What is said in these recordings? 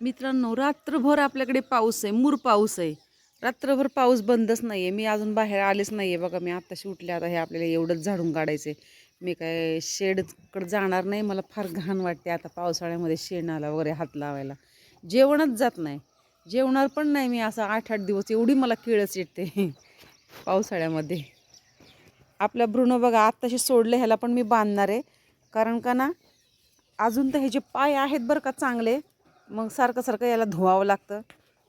मित्रांनो रात्रभर आपल्याकडे पाऊस आहे मूर पाऊस आहे. रात्रभर पाऊस बंदच नाही आहे मी अजून बाहेर आलेच नाही आहे बघा. मी आत्ताशी उठले आता हे आपल्याला एवढंच झाडून काढायचं आहे मी काय शेडकडं जाणार नाही. मला फार घाण वाटते आता पावसाळ्यामध्ये शेणाला वगैरे हात लावायला. जेवणच जात नाही. जेवणार पण नाही मी असं आठ आठ दिवस. एवढी मला किळच येते पावसाळ्यामध्ये. आपला भ्रूण बघा आत्ताशी सोडलं ह्याला पण मी बांधणार आहे. कारण का ना अजून तर ह्याचे पाय आहेत बरं का चांगले. मग सारखं सारखं याला धुवावं लागतं.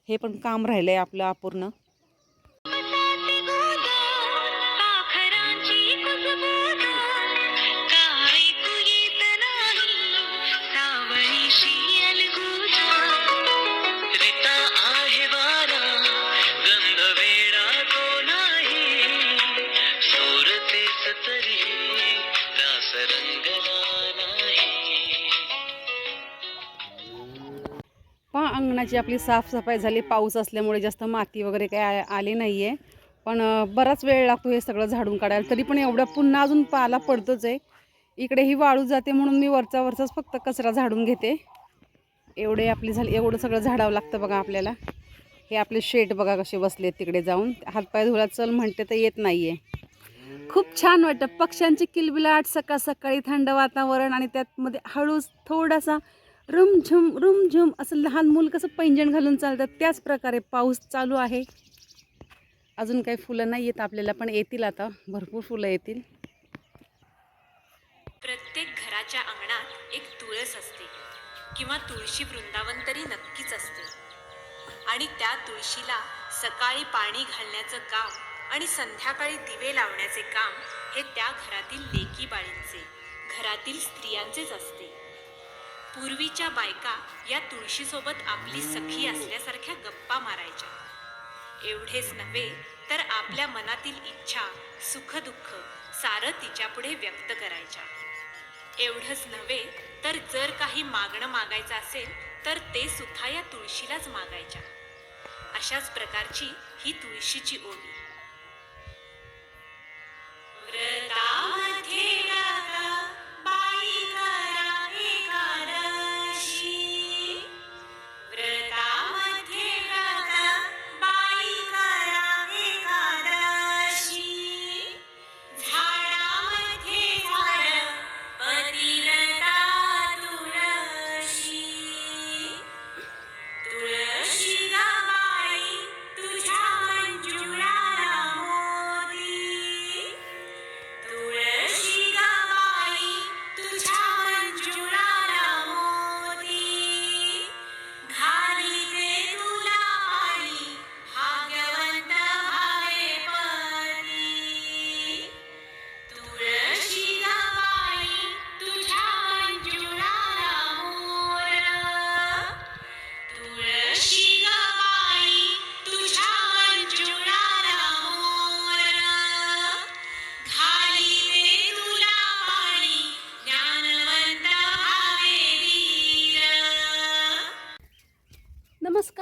हे पण काम राहिलं आहे आपलं अपूर्ण. घराची आपली साफसफाई झाली पाऊस असल्यामुळे जास्त माती वगैरे काय आ- आली नाही आहे पण बराच वेळ लागतो हे सगळं झाडून काढायला. तरी पण एवढं पुन्हा अजून पाला पडतोच आहे. इकडे ही वाळू जाते म्हणून मी वरचा वरचाच फक्त कचरा झाडून घेते. एवढे आपली झाली एवढं सगळं झाडावं लागतं बघा आपल्याला. हे आपले शेट बघा कसे बसले तिकडे जाऊन. हातपाय धुला चल म्हणते तर येत नाही आहे खूप छान वाटतं. पक्ष्यांची किलबिलाट सकाळ सकाळी थंड वातावरण आणि त्यातमध्ये हळूच थोडासा रुमझुम रुमझुम असं लहान मूल कसं पैंजण घालून चालतात. त्याच प्रकारे पाऊस चालू आहे. अजून काही फुलं नाही येत आपल्याला पण येतील आता. भरपूर फुलं येतील. प्रत्येक घराच्या अंगणात एक तुळस असते किंवा तुळशी वृंदावन तरी नक्कीच असते. आणि त्या तुळशीला सकाळी पाणी घालण्याचं काम आणि संध्याकाळी दिवे लावण्याचे काम हे त्या घरातील लेकी बाळींचे घरातील स्त्रियांचेच असते. पूर्वीच्या बायका या तुळशीसोबत आपली सखी असल्यासारख्या गप्पा मारायच्या. एवढेच नव्हे तर आपल्या मनातील इच्छा सुखदुःख सारं तिच्यापुढे व्यक्त करायच्या. एवढंच नव्हे तर जर काही मागणं मागायचं असेल तर ते सुद्धा या तुळशीलाच मागायच्या. अशाच प्रकारची ही तुळशीची ओवी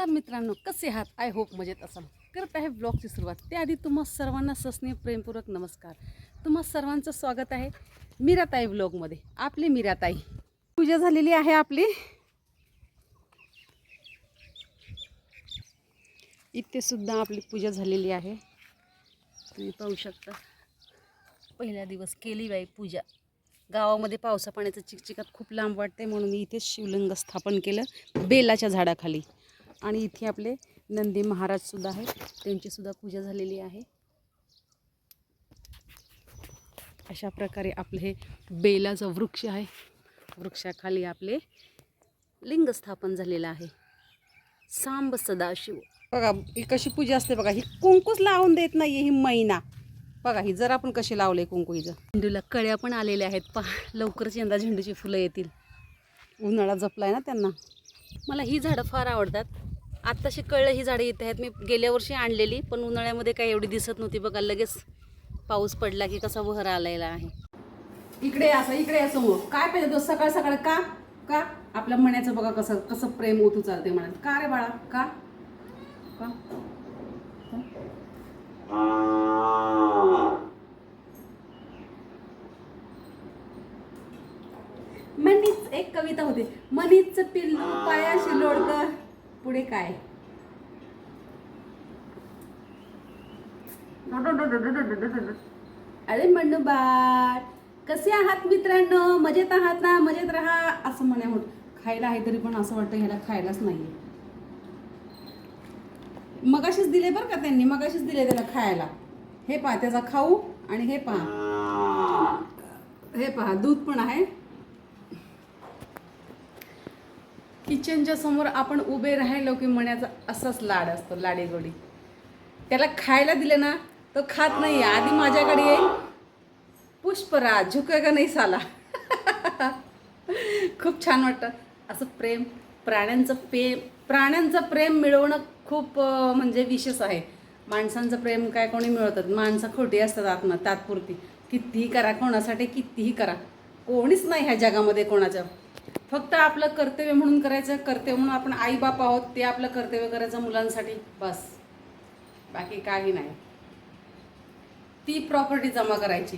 मित्रांनो कसे आहात? आय होप मजेत असाल. करत आहे ब्लॉगची सुरुवात. त्याआधी तुम्हा सर्वांना सस्नेह प्रेमपूर्वक नमस्कार. तुम्हा सर्वांचं स्वागत आहे मीराताई ब्लॉगमध्ये आपली मीराताई. पूजा झालेली आहे आपली. इथे सुद्धा आपली पूजा झालेली आहे. तुम्ही पाहू शकता. पहिला दिवस केली बाई पूजा. गावामध्ये पावसा पाण्याचं चिकचिकात खूप लांब वाटते म्हणून मी इथे शिवलिंग स्थापन केलं. बेलाच्या झाडाखाली. आणि इथे आपले नंदी महाराजसुद्धा आहेत. त्यांचीसुद्धा पूजा झालेली आहे. अशा प्रकारे आपलं हे बेलाचं वृक्ष आहे. वृक्षाखाली आपले लिंग स्थापन झालेलं आहे. सांब सदाशिव. बघा ही कशी पूजा असते बघा ही कुंकूच लावून देत नाही ही मैना. बघा ही जर आपण कशी लावले कुंकू हिचं. झेंडूला कळ्या पण आलेल्या आहेत. पहा लवकरच यंदा झेंडूची फुलं येतील. उन्हाळा जपलाय ना त्यांना. मला ही झाडं फार आवडतात. आत्ताशी कळलं ही झाडं इथे आहेत. मी गेल्या वर्षी आणलेली पण उन्हाळ्यामध्ये काही एवढी दिसत नव्हती. बघा लगेच पाऊस पडला की कसा वहर आलेला आहे. इकडे असं इकडे असं समोर. काय पाहिजे तो सकाळ सकाळ का? का? आपल्या म्हणायचं बघा कसं कसं प्रेम ओतू चालते म्हणत का रे बाळा? का? का? मनीच एक कविता होती. मनीच पिल्लू पायाशी लोडकर पुढे काय? अरे मनुबाळ कसे आहात मित्रांनो? मजेत आहात ना? मजेत राहा असं म्हणे होत. खायला आहे तरी पण असं वाटतं ह्याला खायलाच नाहीये. मगाशीच दिले बरं का त्यांनी? मगाशीच दिले त्याला खायला. हे पहा त्याचा खाऊ आणि हे पहा. हे पहा दूध पण आहे. किचनच्या समोर आपण उभे राहिलो की मण्याचा असाच लाड असतो लाडीगोडी. त्याला खायला दिले ना तो खात नाही आधी माझ्याकडे येईल. पुष्पराज झुकेगा नाही साला? खूप छान वाटतं. असं प्रेम प्राण्यांचं प्रेम प्राण्यांचं प्रेम मिळवणं खूप म्हणजे विशेष आहे. माणसांचं प्रेम काय कोणी मिळवतात? माणसं खोटी असतात आत्म तात्पुरती. कितीही करा कोणासाठी कितीही करा. कोणीच नाही ह्या जगामध्ये कोणाचं. फक्त आपलं कर्तव्य म्हणून करायचं कर्तव्य म्हणून आपण आई बाप आहोत ते आपलं कर्तव्य करायचं मुलांसाठी बस. बाकी काही नाही. ती प्रॉपर्टी जमा करायची.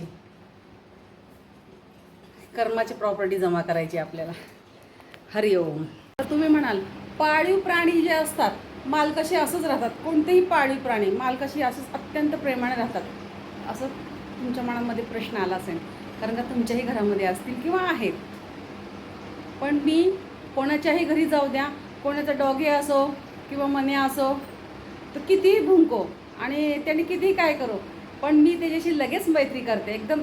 कर्माची प्रॉपर्टी जमा करायची आपल्याला. हरिओम तर तुम्ही म्हणाल पाळीव प्राणी जे असतात मालकशी असंच राहतात. कोणतेही पाळीव प्राणी मालकशी असंच अत्यंत प्रेमाने राहतात. असं तुमच्या मनामध्ये प्रश्न आला असेल. कारण का तुमच्याही घरामध्ये असतील किंवा आहेत. पण मी कोणाच्याही घरी जाऊ द्या कोणाचा डॉगे असो किंवा मने असो तर कितीही भुंको आणि त्याने कितीही काय करो पण मी त्याच्याशी लगेच मैत्री करते. एकदम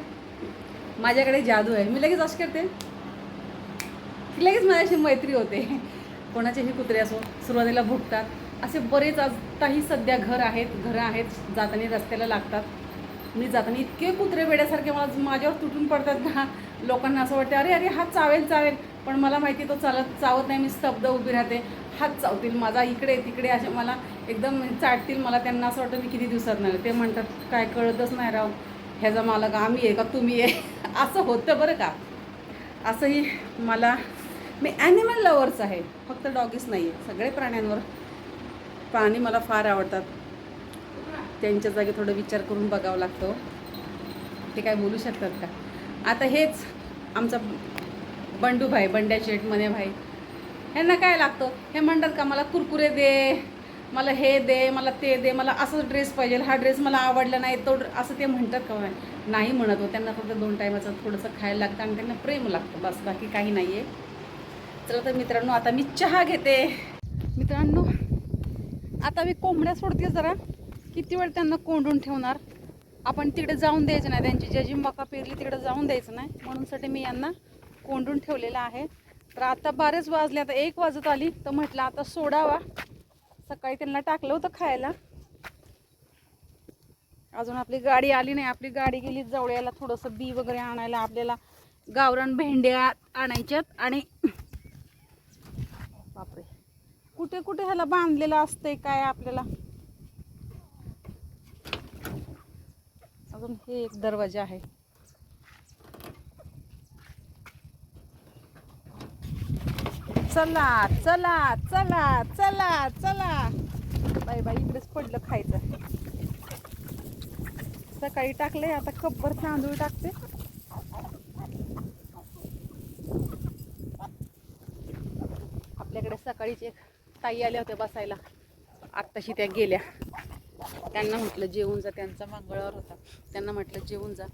माझ्याकडे जादू आहे. मी लगेच असं करते की लगेच माझ्याशी मैत्री होते. कोणाचेही कुत्रे असो सुरुवातीला भुकतात असे बरेच आताही सध्या घर आहेत घरं आहेत जाताना रस्त्याला लागतात. मी जाताना इतके कुत्रे वेड्यासारखे मला माझ्यावर तुटून पडतात ना. लोकांना असं वाटतं अरे अरे हा चावेल चावेल. पण मला माहिती तो चालत चावत नाही मी स्तब्ध उभी राहते. हात चावतील माझा इकडे तिकडे असे मला एकदम चाटतील. मला त्यांना असं वाटतं मी किती दिवसात नाही ते म्हणतात काय कळतच नाही राव ह्याचा मालक आम्ही आहे का तुम्ही आहे? असं होतं बरं का. असंही मला मी ॲनिमल लवर्स आहे. फक्त डॉगीच नाही आहे सगळे प्राण्यांवर प्राणी मला फार आवडतात. त्यांच्या जागी थोडं विचार करून बघावं लागतो. ते काय बोलू शकतात का? आता हेच आमचा बंडू भाई बंड्या शेठ भाई. ह्यांना काय लागतं? हे म्हणतात का मला कुरकुरे दे मला हे दे मला ते दे मला असं ड्रेस पाहिजे. हा ड्रेस मला आवडला नाही तो ड्र- असं ते म्हणतात का नाही म्हणत हो. त्यांना फक्त दोन टायमाचं थोडंसं खायला लागतं आणि त्यांना प्रेम लागतं. बस बाकी काही नाही आहे चला तर मित्रांनो आता मी चहा घेते. मित्रांनो आता मी कोंबड्या सोडते जरा. किती वेळ त्यांना कोंडून ठेवणार? आपण तिकडे जाऊन द्यायचं नाही. त्यांची ज्या मका पेरली तिकडे जाऊन द्यायचं नाही. म्हणूनसाठी मी यांना कोंडून ठेवलेलं आहे. तर आता बारेच वाजले आता एक वाजत आली. तर म्हटलं आता सोडावा. सकाळी त्यांना टाकलं होतं खायला. अजून आपली गाडी आली नाही. आपली गाडी गेली जवळ्याला थोडंसं बी वगैरे आणायला. आपल्याला गावरान भेंड्या आणायच्यात आणि बापरे. कुठे कुठे ह्याला बांधलेलं असतंय काय आपल्याला? अजून हे एक दरवाजा आहे. चला चला चला चला चला. बाई बाई इकडेच पडलं खायचं. सकाळी टाकले आता कप्पर तांदूळ टाकते. आपल्याकडे सकाळीच एक ताई आल्या होत्या बसायला. आत्ताशी त्या गेल्या. त्यांना म्हटलं जेवून जा. त्यांचा मंगळवार होता. त्यांना म्हटलं जेवून जा.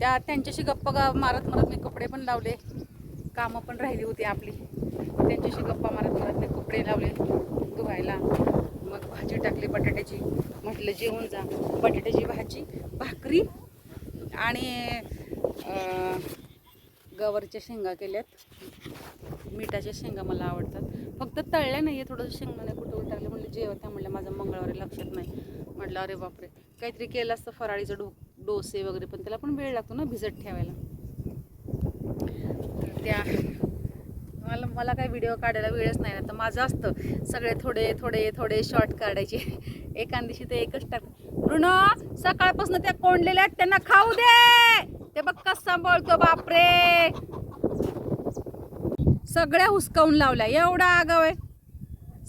त्या त्यांच्याशी गप्पा मारत मारत मी कपडे पण लावले. कामं पण राहिली होती आपली. त्यांच्याशी गप्पा मारत मारत ते कपडे लावले धुवायला. मग भाजी टाकली बटाट्याची. म्हटलं जेवण जा. बटाट्याची भाजी भाकरी आणि गवरच्या शेंगा केल्यात. मिठाच्या शेंगा मला आवडतात. फक्त तळल्या नाही आहे थोडंसं शेंगदाणे कुठं टाकले म्हणलं जेवत्या म्हणलं माझं मंगळवारी लक्षात नाही. म्हटलं अरे बापरे काहीतरी केलं असतं फराळीचं डो डोसे वगैरे पण त्याला पण वेळ लागतो ना भिजत ठेवायला. त्या मला मला काय व्हिडिओ काढायला वेळच नाही. ना तर माझं असतं. सगळे थोडे थोडे थोडे शॉर्ट काढायचे. एकान दिवशी ते एकच टाक. ऋण सकाळपासून त्या कोंडलेल्या आहेत त्यांना खाऊ दे! ते बघ कसा बोलतो बापरे! सगळ्या हुसकावून लावल्या. एवढा आगाव आहे.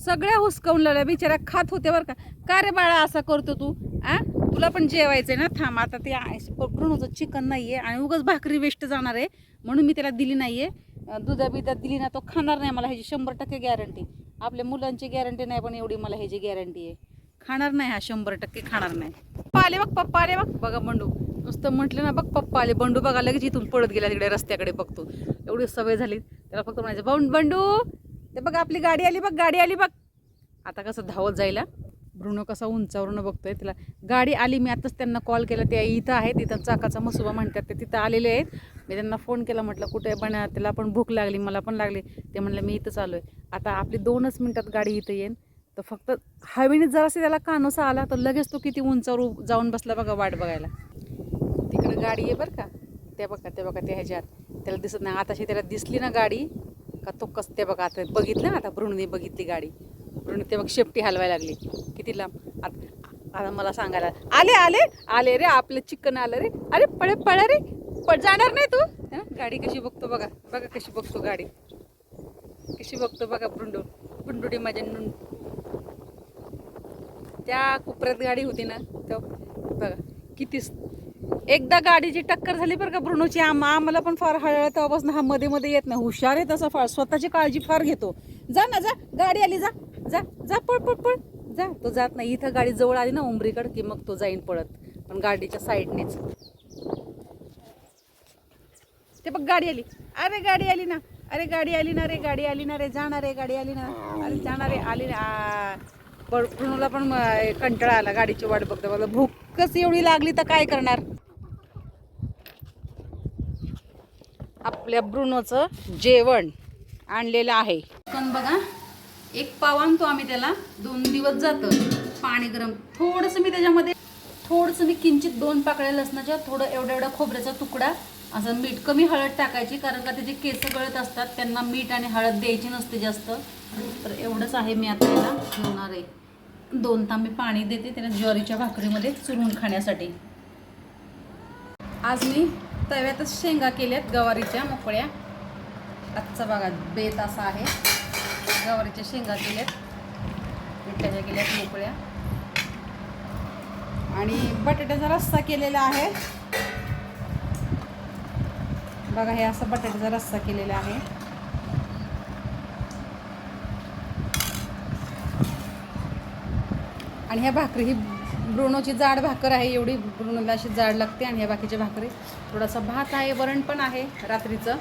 सगळ्या हुसकावून लावल्या. बिचाऱ्या खात होते बरं का. का रे बाळा असा करतो तू? तुला पण जेवायचंय ना? थांब आता ते पकडून होतं चिकन नाही आहे आणि उगाच भाकरी वेस्ट जाणार आहे. म्हणून मी त्याला दिली नाही आहे दुधा बिधा दिली ना तो खाणार नाही मला ह्याची शंभर टक्के गॅरंटी आपल्या मुलांची गॅरंटी नाही पण एवढी मला ह्याची गॅरंटी आहे. खाणार नाही हा शंभर टक्के खाणार नाही. पप्पा आले बघ पप्पा आले बघ. बघा बंडू नुसतं म्हटलं ना बघ पप्पा आले बंडू बघा लगेच इथून पळत गेला तिकडे रस्त्याकडे बघतो. एवढी सवय झाली. त्याला फक्त म्हणायचं बंड बंडू ते बघ आपली गाडी आली बघ गाडी आली बघ. आता कसं धावत जायला. भ्रूण कसा उंचावरून बघतोय तिला. गाडी आली मी आताच त्यांना कॉल केला ते इथं आहे तिथं चाकाचा मसुबा म्हणतात ते तिथं आलेले आहेत. मी त्यांना फोन केला म्हटलं कुठे बना त्याला पण भूक लागली मला पण लागली. ते म्हणलं मी इथंच आलो आहे आता आपली दोनच मिनटात गाडी इथं येईन. तर फक्त हवेने जरासे त्याला कानोसा आला तर लगेच तो किती उंचावर जाऊन बसला बघा वाट बघायला. तिकडे गाडी आहे बरं का? त्या बघा त्या बघा त्या ह्याच्यात. त्याला दिसत नाही. आताशी त्याला दिसली ना गाडी का तो कस ते बघा आता बघितलं ना आता भ्रूणने बघितली गाडी. भ्रूण ते बघ शेपटी हलवायला लागली. किती लांब आता मला सांगायला आले आले आले रे आपलं चिकन आलं रे. अरे पळे पळा रे पळ जाणार नाही तू. ना? गाडी कशी बघतो बघा बघा कशी बघतो गाडी. कशी बघतो बघा बुंडू बुंडुडी माझ्या नुंड त्या कोपऱ्यात गाडी होती ना तो बघा किती एकदा गाडीची टक्कर झाली बरं का ब्रुनोची आम आम्हाला पण फार हळहळ तेव्हापासून हा मध्ये मध्ये येत नाही. हुशार आहे तसा फार स्वतःची काळजी फार घेतो. जा ना जा गाडी आली जा. जा जा पळ पळ पळ. जा. तो जात नाही. इथं गाडी जवळ आली ना उमरीकडे की मग तो जाईन पळत. पण गाडीच्या साईडनेच. ते बघ गाडी आली. अरे गाडी आली ना. अरे गाडी आली ना रे गाडी आली ना रे. जाणार रे गाडी आली ना. अरे जाणार रे आली ना. आ. पण कंटाळा आला. गाडीची वाट बघता मला भूकच एवढी लागली तर काय करणार? आपल्या ब्रुनोचं जेवण आणलेलं आहे. पण बघा एक पाव आणतो आम्ही त्याला. दोन दिवस जातं. पाणी गरम. थोडंसं मी त्याच्यामध्ये थोडंसं मी किंचित दोन पाकळ्या लसणाच्या थोडं एवढा एवढा खोबऱ्याचा तुकडा असं मीठ कमी हळद टाकायची कारण का त्याचे केस गळत असतात त्यांना मीठ आणि हळद द्यायची नसते जास्त. तर एवढंच आहे मी आता याला ठेवणार आहे. दोन तांबे पाणी देते त्याला ज्वारीच्या भाकरीमध्ये चुरून खाण्यासाठी. आज मी तव्यातच शेंगा केल्यात गवारीच्या मोकळ्या. आजचा बघा बेत असा आहे. गवारीच्या शेंगा केल्यात. मिठाच्या केल्यात मोकळ्या. आणि बटाट्याचा रस्सा केलेला आहे. बघा हे असं बटाट्याचा रस्सा केलेला आहे. आणि ह्या भाकरी ही ब्रुणोची जाड भाकर आहे एवढी ब्रुणोला अशी जाड लागते. आणि ह्या बाकीच्या भाकरी थोडासा भात आहे वरण पण आहे रात्रीचं.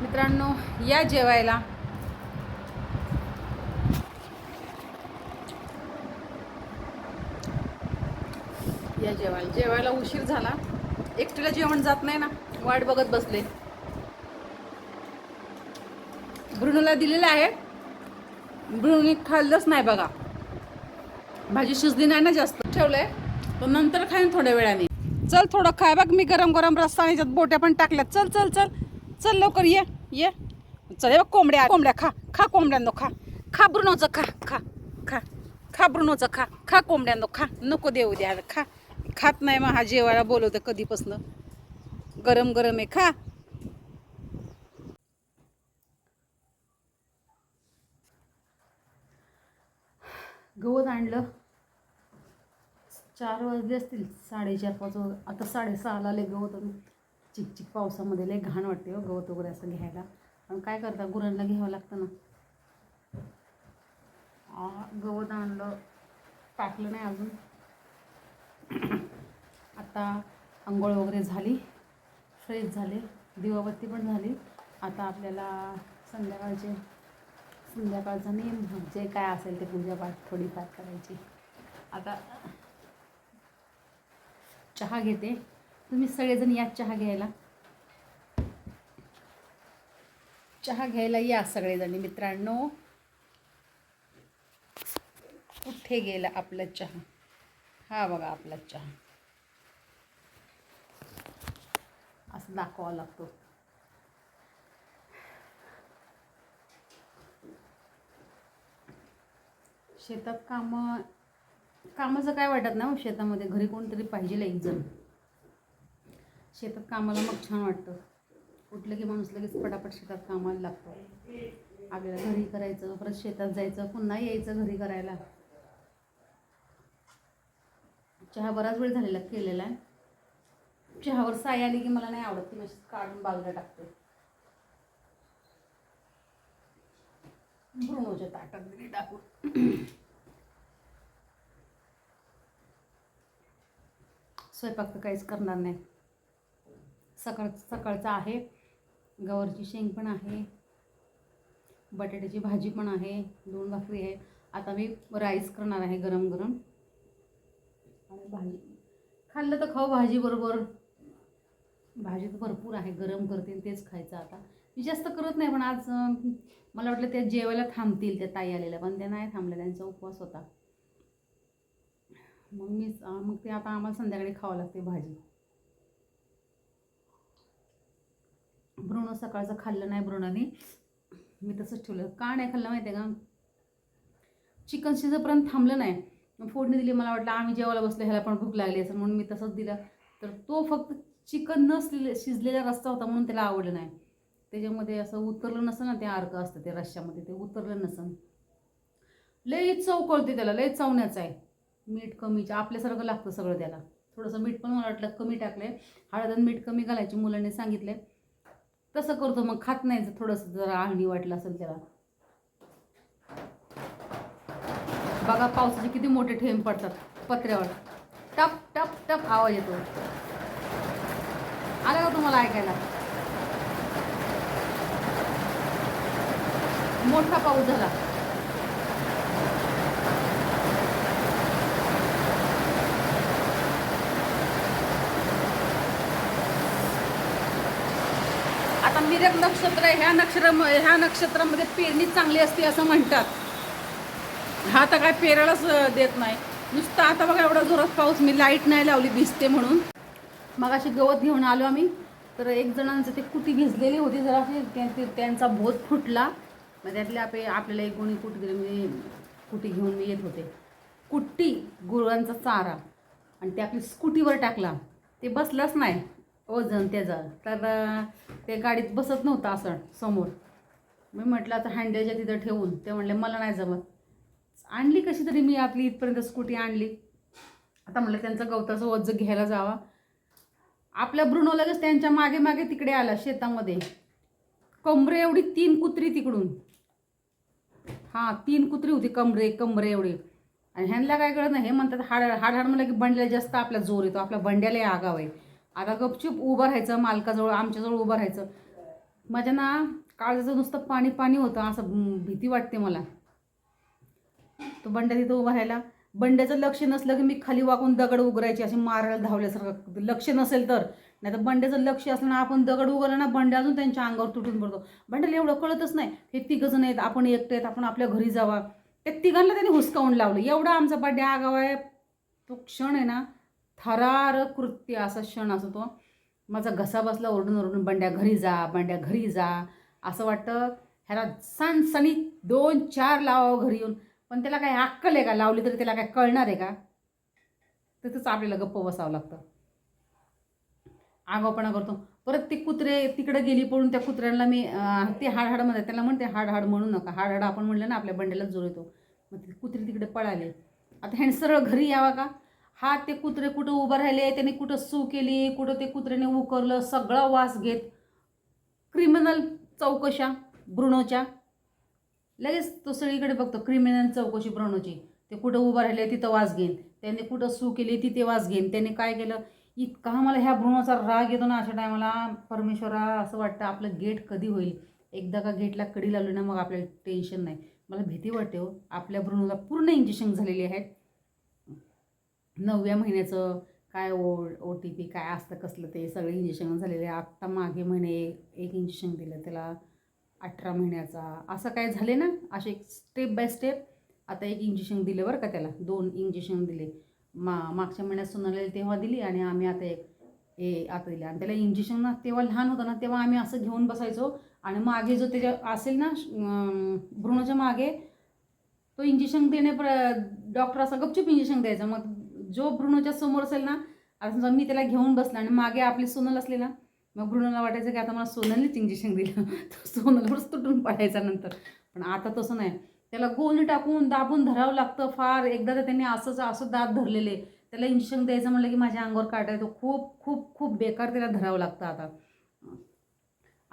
मित्रांनो या जेवायला जेवायला जेवायला उशीर झाला. एकटीला जेवण जात नाही ना. वाट बघत बसले. ब्रुनोला दिलेलं आहे. ब्रुनोने खाल्लंच नाही बघा. भाजी शिजली नाही ना जास्त. ठेवलंय. तर नंतर खाईन थोड्या वेळाने. चल थोडं खाय बघ. मी गरम गरम रस्ता आणि त्यात बोट्या पण टाकल्यात. चल चल चल. चल लवकर ये. ये. चल बघ कोंबड्या. कोंबड्या खा. खा कोंबड्यांनो खा. खा ब्रुणोचं खा. खा. खा. खा ब्रुणोचं खा. खा कोंबड्यांनो खा. नको देऊ द्या. खा. खात नाही मग हा जेवायला बोलवतं कधीपासनं. गरम गरम आहे खा. गवत आणलं. चार वाजले असतील साडेचार पाच वाज आता साडेसहाला आले गवत. चिकचिक पावसामध्ये लय घाण वाटते हो गवत वगैरे असं घ्यायला. पण काय करता गुरांना घ्यावं लागतं ना. गवत आणलं. टाकलं नाही अजून. आता आंघोळ वगैरे झाली फ्रेश झाले दिवाबत्ती पण झाली. आता आपल्याला संध्याकाळचे संध्याकाळचा नियम जे काय असेल ते पूजापाठ थोडीफार करायची. आता चहा घेते. तुम्ही सगळेजण या चहा घ्यायला. चहा घ्यायला या सगळेजण मित्रांनो. कुठे गेला आपला चहा? हा बघा आपला चहा. असं दाखवावा लागतो. शेतात कामं कामाचं काय वाटत नाही हो शेतामध्ये. घरी कोणतरी पाहिजे एक जण शेतात कामाला मग छान वाटतं. उठलं की माणूस लगेच पटापट शेतात कामाला लागतो. आपल्याला घरी करायचं परत शेतात जायचं पुन्हा यायचं घरी करायला. चहा बराच वेळ झालेला केलेला आहे. चहावर साय आली की मला नाही आवडत मी काढून बाजूला टाकते. ब्रुनोच्या ताटात दिली टाकून. स्वयंपाक तर काहीच करणार नाही. सकाळ सकाळचा आहे. गवरची शेंग पण आहे. बटाट्याची भाजी पण आहे. दोन भाकरी आहे. आता मी राईस करणार आहे गरम गरम आणि भाजी. खाल्लं तर खाऊ भाजी बरोबर भाजी तर भरपूर आहे गरम करतील तेच खायचं आता. मी जास्त करत नाही पण आज मला वाटलं त्या जेवायला थांबतील त्या ताई आलेल्या पण त्या नाही थांबल्या त्यांचा उपवास होता. मग मी मग ते आता आम्हाला संध्याकाळी खावं लागते भाजी. भ्रूण सकाळचं खाल्लं नाही ब्रुणाने मी तसंच ठेवलं. का नाही खाल्लं माहिती आहे का? चिकन शिजपर्यंत थांबलं नाही. फोडणी दिली मला वाटलं आम्ही जेवायला बसलो ह्याला पण भूक लागली असं म्हणून मी तसंच दिलं. तर तो फक्त चिकन नसलेले शिजलेला रस्सा होता म्हणून त्याला आवडलं नाही. त्याच्यामध्ये असं उतरलं नसतं ना ते अर्क असतं ते रश्श्यामध्ये ते उतरलं नसन लई चव कळते त्याला लई चवण्याचं आहे. मीठ कमीच आपल्यासारखं लागतं सगळं त्याला. थोडंसं मीठ पण मला वाटलं कमी टाकलं आहे हळद आणि मीठ कमी घालायची मुलांनी सांगितलं तसं करतो मग खात नाही जर थोडंसं जरा आळणी वाटलं असेल त्याला. बघा पावसाचे किती मोठे ठेंब पडतात पत्र्यावर. टप टप टप आवाज येतो. आलं का तुम्हाला ऐकायला? मोठा पाऊस झाला. आता मिरक नक्षत्र ह्या नक्षत्र ह्या नक्षत्रामध्ये पेरणी चांगली असते असं म्हणतात. हा आता काय पेरायलाच देत नाही. नुसतं आता बघा एवढा जोरात पाऊस मी लाइट नाही लावली दिसते म्हणून. मग अशी गवत घेऊन आलो आम्ही. तर एक जणांचं ते कुटी भिजलेली होती जरा ते- त्यांचा भोत फुटला. मग त्यातले आपले आपल्याला एक कोणी कुटी दिली मी म्हणजे कुटी घेऊन मी येत होते. कुट्टी गुरांचा चारा. आणि ते आपली स्कूटीवर टाकला. ते बसलंच नाही. वजन त्याचं. तर ते गाडीत बसत नव्हतं असं समोर. मी म्हटलं आता हँडलच्या तिथं ठेवून. ते म्हणले मला नाही जमत. आणली कशी तरी मी आपली इथपर्यंत स्कूटी आणली. आता म्हटलं त्यांचं गवताचं वज्ज घ्यायला जावा. आपल्या ब्रुनो लगेच त्यांच्या मागे मागे तिकडे आला शेतामध्ये. कमरे एवढी तीन कुत्री तिकडून. हां तीन कुत्री होती कमरे कमरे एवढी. आणि ह्यांना काय कळत नाही हे म्हणतात हाड हाड हाड म्हणलं की बंड्याला जास्त आपला जोर येतो आपल्या बंड्याला आगाव आहे. आता गपचूप उभं राहायचं मालकाजवळ आमच्याजवळ उभं राहायचं. माझ्या ना काळजाचं नुसतं पाणी पाणी होतं असं भीती वाटते मला. तो बंड्या तिथं उभा राहायला बंड्याचं लक्ष नसलं की मी खाली वाकून दगड उघडायची अशी मारायला धावल्यासारखं. लक्ष नसेल तर. नाही तर बंड्याचं लक्ष असलं ना आपण दगड उघडलं ना बंड्या अजून त्यांच्या अंगावर तुटून पडतो. बंड्याला एवढं कळतच नाही. हे तिघंजण आहेत आपण एकटे आहेत आपण आपल्या घरी जावा. त्या तिघांना त्यांनी हुसकावून लावलं. एवढा आमचा बड्डे आगाव आहे. तो क्षण आहे ना थरार कृत्य असा क्षण असतो तो. माझा घसा बसला ओरडून ओरडून बंड्या घरी जा बंड्या घरी जा. असं वाटतं. ह्याला सणसणी दोन चार लावावं हो घरी येऊन. पण त्याला काय अक्कल आहे का? लावली तरी त्याला काय कळणार आहे का? तिथंच आपल्याला गप्प बसावं लागतं. आगावपणा करतो. परत ते कुत्रे तिकडे गेली पडून त्या कुत्र्यांना मी ते हाड हाड म्हणतात त्याला म्हणते हाड हाड म्हणू नका. हाड हाड आपण म्हणलं ना आपल्या बंड्यालाच जोर येतो. मग ते कुत्रे तिकडे पळाले. आता ह्याने सरळ घरी यावा का? हा ते कुत्रे कुठं उभं राहिले त्याने कुठं सू केली कुठं ते कुत्र्याने उकरलं सगळा वास घेत. क्रिमिनल चौकशा ब्रुणोच्या लगेच तो सगळीकडे बघतो. क्रिमिनल चौकशी ब्रुनोची ते कुठं उभं राहिले तिथं वास घेईन. त्याने कुठं सू केली तिथे वास घेईन. त्याने काय केलं? इतका मला ह्या भ्रूणाचा राग येतो ना अशा टायमाला परमेश्वरा असं वाटतं आपलं गेट कधी होईल? एकदा का गेटला कडी लावली ना मग आपल्याला टेन्शन नाही. मला भीती वाटते हो. आपल्या भ्रूणाला पूर्ण इंजेक्शन झालेले आहेत. नवव्या महिन्याचं काय ओ ओ टी पी काय असतं कसलं ते सगळे इंजेक्शन झालेले आहे. आत्ता मागे महिने एक इंजेक्शन दिलं त्याला. अठरा महिन्याचा. असं काय झाले ना असे स्टेप बाय स्टेप आता एक इंजेक्शन दिलं बरं का त्याला? दोन इंजेक्शन दिले. मा मागच्या महिन्यात सोनाले तेव्हा दिली आणि आम्ही आता एक ए आता दिले. आणि त्याला इंजेक्शन ना तेव्हा लहान होतं ना तेव्हा आम्ही असं घेऊन बसायचो. आणि मागे जो त्याच्या असेल ना भ्रूणाच्या मागे तो इंजेक्शन देणे प्र डॉक्टर असा गपचूप इंजेक्शन द्यायचा. मग जो भ्रूणाच्या समोर असेल ना आता समजा मी त्याला घेऊन बसला आणि मागे आपली सोनल असले ना मग भ्रूणाला वाटायचं की आता मला सोनलनीच इंजेक्शन दिलं. तो सोनलवरच तुटून पडायचा नंतर. पण आता तसं नाही. त्याला गोल टाकून दाबून धरावं लागतं. फार एकदा तर त्यांनी असंच असं दात धरलेले. त्याला इंजेक्शन द्यायचं म्हणलं की माझ्या अंगावर काटायचं खूप खूप खूप बेकार त्याला धरावं लागतं आता.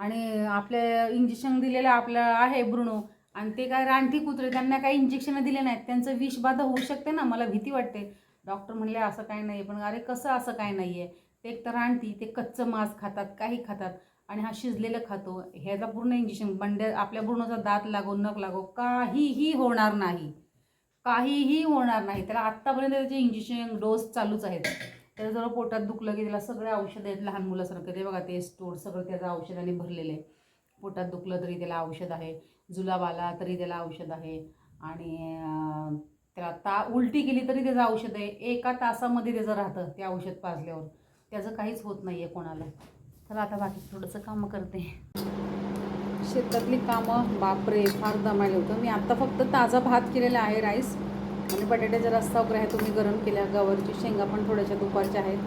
आणि आपल्या इंजेक्शन दिलेलं आपलं आहे ब्रुनो आणि ते काय रानटी कुत्रे त्यांना काही इंजेक्शन दिले नाहीत. त्यांचं विषबाधा होऊ शकते ना? मला भीती वाटते. डॉक्टर म्हणले असं काय नाही पण अरे कसं असं काय नाही आहे एक तर आणती ते कच्चं मांस खातात काही खातात आणि हा शिजलेलं खातो. ह्याचा पूर्ण इंजेक्शन बंड्या आपल्या पूर्णचा दात लागो नख लागो काहीही होणार नाही. काहीही होणार नाही. त्याला आत्तापर्यंत त्याचे इंजेक्शन डोस चालूच आहेत. त्याला जर पोटात दुखलं की त्याला सगळे औषधं आहेत लहान मुलासारखं. ते बघा ते स्टोर सगळं त्याचं औषधाने भरलेलं आहे. पोटात दुखलं तरी त्याला औषध आहे. जुलाब आला तरी त्याला औषध आहे. आणि त्याला ता उलटी केली तरी त्याचं औषध आहे. एका तासामध्ये त्याचं राहतं ते औषध पाजल्यावर. त्याचं काहीच होत नाही आहे कोणाला. तर आता बाकी थोडंसं कामं करते. शेतातली कामं बापरे फार दमायला होतं. मी आत्ता फक्त ताजा भात केलेला आहे राईस. आणि बटाट्याचा रस्ता वगैरे आहे तुम्ही गरम केल्या. गवारची शेंगा पण थोड्याशा दुपारच्या आहेत.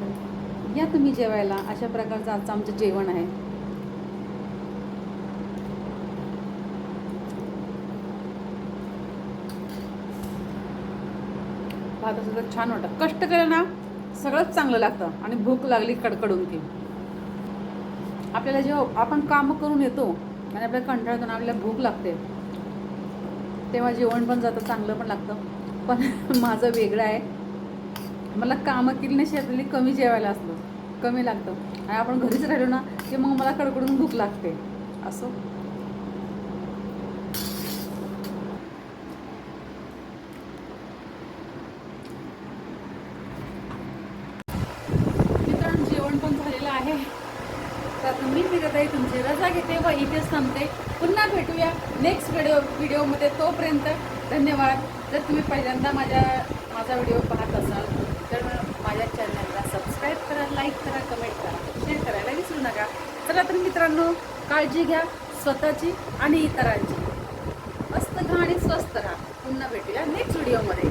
तर या तुम्ही जेवायला. अशा प्रकारचं आजचं आमचं जेवण आहे. भाताचं तर छान वाटतं. कष्ट करा ना. सगळंच चांगलं लागतं आणि भूक लागली कडकडून की आपल्याला जेव्हा आपण कामं करून येतो आणि आपल्याला कंटाळतो ना आपल्याला भूक लागते तेव्हा जेवण पण जातं चांगलं पण लागतं. पण माझं वेगळं आहे. मला कामं केली नाही शेतातली कमी जेवायला असतं कमी लागतं. आणि आपण घरीच राहिलो ना की मग मला कडकडून भूक लागते. असं मित्रांनो जेवण पण झालेलं आहे तर आता आहे तुमची रजा घेते व इथेच थांबते. पुन्हा भेटूया नेक्स्ट व्हिडिओ व्हिडिओमध्ये तोपर्यंत धन्यवाद. जर तुम्ही पहिल्यांदा माझ्या माझा व्हिडिओ पाहत असाल तर माझ्या चॅनलला सबस्क्राईब करा लाईक करा कमेंट करा शेअर करायला विसरू नका. चला तर मित्रांनो काळजी घ्या स्वतःची आणि इतरांची. मस्त खा आणि स्वस्त राहा. पुन्हा भेटूया नेक्स्ट व्हिडिओमध्ये